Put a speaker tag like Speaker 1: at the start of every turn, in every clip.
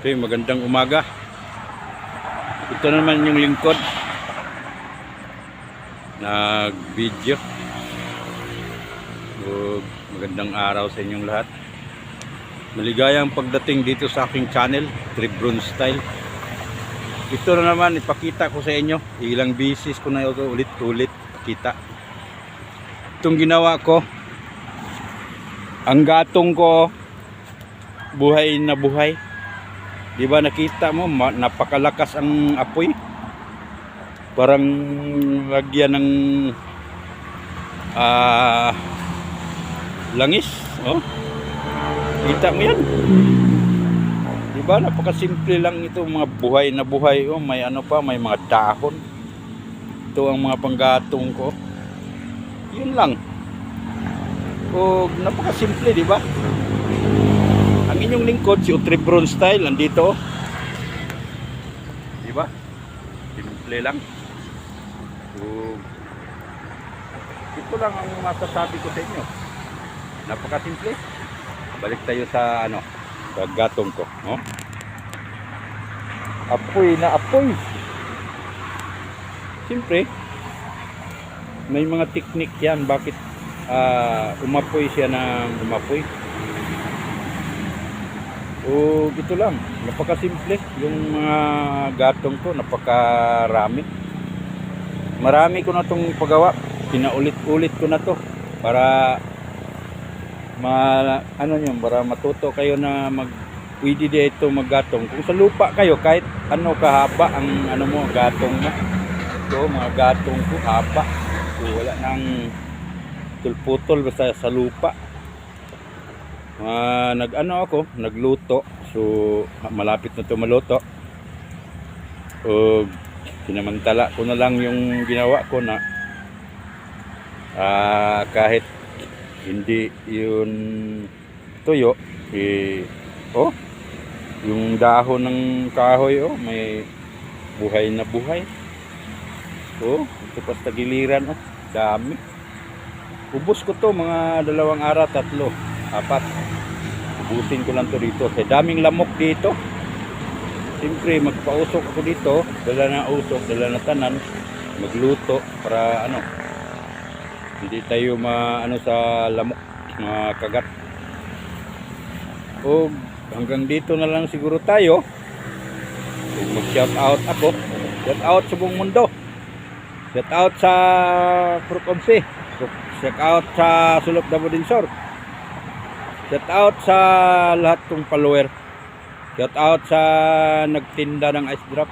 Speaker 1: Okay, magandang umaga. Ito naman yung lingkod. Nag-video. So, magandang araw sa inyong lahat. Maligayang pagdating dito sa aking channel, Tribron Style. Ito na naman, ipakita ko sa inyo. Ilang bisis ko na ito ulit-ulit kita. Itong ginawa ko, ang gatong ko, buhay na buhay. Di ba nakita mo, napakalakas ang apoy. Parang lagyan ng ah langis, oh. Kita mo 'yan. Di ba napakasimple lang ito mga buhay na buhay, oh, may ano pa, may mga dahon. Ito ang mga panggatong ko. Yun lang. O napakasimple, di ba? Inyong lingkod, si Utribron Style, nandito. Di ba? Simple lang. So, ito lang ang masasabi ko sa inyo. Napakasimple. Balik tayo sa ano, sa gatong ko. No? Apoy na apoy. Siyempre, may mga teknik yan. Bakit ah, umapoy siya ng umapoy? O ito lang, napakasimple yung mga gatong ko, napakarami. Marami ko na tong pagawa, pinaulit-ulit ko na to para ma ano nyo, para matuto kayo na mag pwede dito maggatong. Kung sa lupa kayo, kahit ano kahaba ang ano mo, gatong mo. Ito, mga gatong ko, haba. So, wala nang tulputol basta sa lupa. Ah, nag ano ako, nagluto. So malapit na 'to maluto. O sinamantala ko na lang yung ginawa ko na ah, kahit hindi yun tuyo eh oh yung dahon ng kahoy oh may buhay na buhay oh ito pa giliran oh dami ubos ko to mga dalawang araw tatlo apat. Ubusin ko lang to dito. Sa daming lamok dito. Siyempre magpausok ako dito. Dala na usok dala na tanan. Magluto para ano hindi tayo ma ano sa lamok mga kagat. O hanggang dito na lang siguro tayo. Mag shout out ako. Shout out sa buong mundo. Shout out sa Purconse shout out sa Sulok Dabodinsor Shout out sa lahat kong follower. Shout out sa nagtinda ng ice drop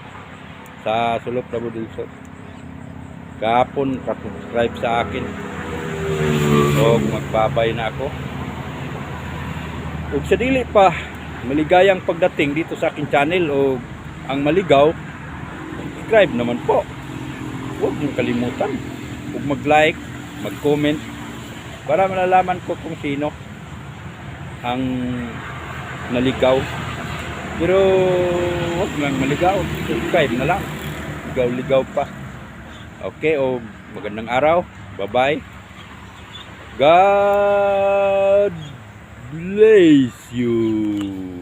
Speaker 1: sa Sulok na Budulso. Kahapon, subscribe sa akin. So, magbabay na ako. Ug sa dili pa, maligayang pagdating dito sa akin channel o ang maligaw, subscribe naman po. Huwag niyong kalimutan. Huwag mag-like, mag-comment para malalaman ko kung sino ang naligaw. Pero huwag lang maligaw. Subscribe na lang. Ligaw-ligaw pa. Okay, o magandang araw. Bye-bye. God bless you.